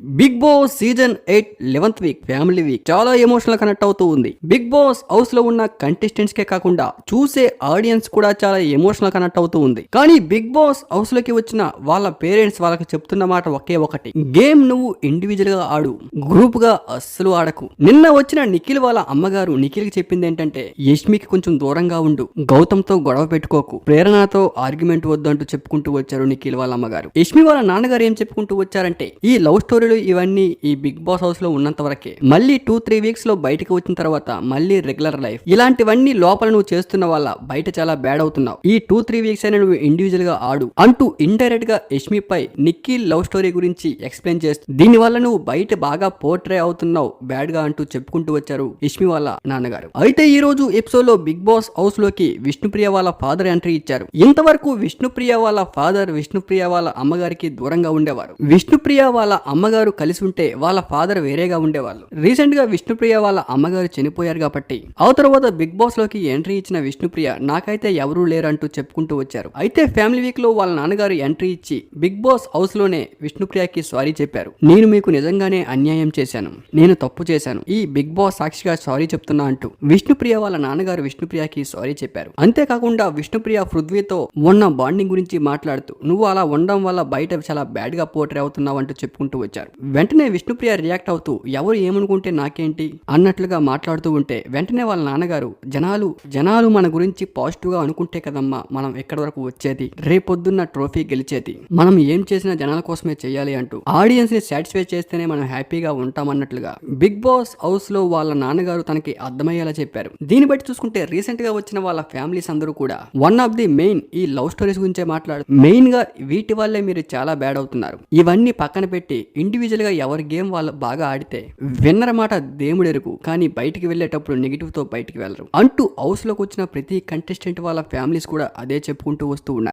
Bigg Boss season eight eleventh week family week చాలా emotional connect అవుతూ ఉంది. Big boss హౌస్లో ఉన్న కంటెస్టెంట్స్ కే కాకుండా చూసే ఆడియన్స్ కూడా చాలా ఎమోషనల్ కనెక్ట్ అవుతూ ఉంది. కానీ బిగ్ బాస్ హౌస్లోకి వచ్చిన వాళ్ళ పేరెంట్స్ వాళ్ళకి చెప్తున్న మాట ఒకే ఒకటి. గేమ్ నువ్వు ఇండివిజువల్గా ఆడు గ్రూప్గా అస్సలు ఆడకు. నిన్న వచ్చిన నిఖిల్ వాళ్ళ అమ్మగారు నిఖిల్కి చెప్పింది ఏంటంటే యష్మికి కొంచెం దూరంగా ఉండు గౌతమ్తో గొడవ పెట్టుకోకు ప్రేరణతో ఆర్గ్యుమెంట్ వద్దు అంటూ చెప్పుకుంటూ వచ్చారు నిఖిల్ వాళ్ళ అమ్మగారు. యష్మి వాళ్ళ నాన్నగారు ఏం చెప్పుకుంటూ వచ్చారంటే ఈ లవ్ స్టోరీ చర్చలు ఇవన్నీ ఈ బిగ్ బాస్ హౌస్లో ఉన్నంత వరకే. మళ్ళీ టూ త్రీ వీక్స్లో బయటకు వచ్చిన తర్వాత మళ్ళీ రెగ్యులర్ లైఫ్. ఇలాంటివన్నీ లోపల నువ్వు చేస్తున్న వల్ల బయట చాలా బ్యాడ్ అవుతున్నావు. ఈ టూ త్రీ వీక్స్ అయినా నువ్వు ఇండివిజువల్గా ఆడు. అంటూ ఇండైరెక్ట్గా యష్మి పై నిక్కీ లవ్ స్టోరీ గురించి ఎక్స్ప్లెయిన్ చేస్తూ దీని వల్ల నువ్వు బయట బాగా పోర్ట్రే అవుతున్నావు బ్యాడ్గా అంటూ చెప్పుకుంటూ వచ్చారు యష్మి వాళ్ళ నాన్నగారు. అయితే ఈ రోజు ఎపిసోడ్లో బిగ్ బాస్ హౌస్లోకి విష్ణుప్రియ వాళ్ళ ఫాదర్ ఎంట్రీ ఇచ్చారు. ఇంతవరకు విష్ణుప్రియ వాళ్ళ ఫాదర్ విష్ణుప్రియ వాళ్ళ అమ్మగారికి దూరంగా ఉండేవారు. విష్ణుప్రియ వాళ్ళ అమ్మగారు కలిసి ఉంటే వాళ్ళ ఫాదర్ వేరేగా ఉండేవాళ్ళు. రీసెంట్గా విష్ణుప్రియ వాళ్ళ అమ్మగారు చనిపోయారు కాబట్టి. ఆ తర్వాత బిగ్ బాస్లోకి ఎంట్రీ ఇచ్చిన విష్ణుప్రియ నాకైతే ఎవరూ లేరంటూ చెప్పుకుంటూ వచ్చారు. అయితే ఫ్యామిలీ వీక్లో వాళ్ళ నాన్నగారు ఎంట్రీ ఇచ్చి బిగ్ బాస్ హౌస్లోనే విష్ణుప్రియకి సారీ చెప్పారు. నేను మీకు నిజంగానే అన్యాయం చేశాను. నేను తప్పు చేశాను. ఈ బిగ్ బాస్ సాక్షిగా సారీ చెప్తున్నా అంటూ విష్ణుప్రియ వాళ్ళ నాన్నగారు విష్ణుప్రియకి సారీ చెప్పారు. అంతేకాకుండా విష్ణుప్రియ పృథ్వీతో ఉన్న బాండింగ్ గురించి మాట్లాడుతూ నువ్వు అలా ఉండడం వల్ల బయట చాలా బ్యాడ్గా పోటరీ అవుతున్నావు అంటూ చెప్పుకుంటూ వచ్చారు. వెంటనే విష్ణుప్రియ రియాక్ట్ అవుతూ ఎవరు ఏమనుకుంటే నాకేంటి? అన్నట్లుగా మాట్లాడుతూ ఉంటే వెంటనే వాళ్ళ నాన్నగారు జనాలు జనాలు మన గురించి పాజిటివ్గా అనుకుంటే కదమ్మా మనం ఎక్కడి వరకు వచ్చేది? రేపొద్దున్న ట్రోఫీ గెలిచేది. మనం ఏం చేసినా జనాల కోసమే చేయాలి అంటూ ఆడియన్స్ని సాటిస్ఫై చేస్తేనే మనం హ్యాపీగా ఉంటామన్నట్లుగా బిగ్ బాస్ హౌస్లో వాళ్ళ నాన్నగారు తనకి అర్థమయ్యేలా చెప్పారు. దీన్ని బట్టి చూసుకుంటే రీసెంట్గా వచ్చిన వాళ్ళ ఫ్యామిలీస్ అందరూ కూడా వన్ ఆఫ్ ది మెయిన్ ఈ లవ్ స్టోరీస్ గురించే మాట్లాడు మెయిన్గా వీటి వల్లే మీరు చాలా బ్యాడ్ అవుతున్నారు. ఇవన్నీ పక్కన పెట్టి ఇండివిజువల్గా ఎవరి గేమ్ వాళ్ళు బాగా ఆడితే విన్నర్ మాట దేవుడెరుకు కానీ బయటికి వెళ్ళేటప్పుడు నెగిటివ్తో బయటికి వెళ్ళరు. అంటూ హౌస్లోకి వచ్చిన ప్రతి కంటెస్టెంట్ వాళ్ళ ఫ్యామిలీస్ కూడా అదే చెప్పుకుంటూ వస్తూ ఉన్నారు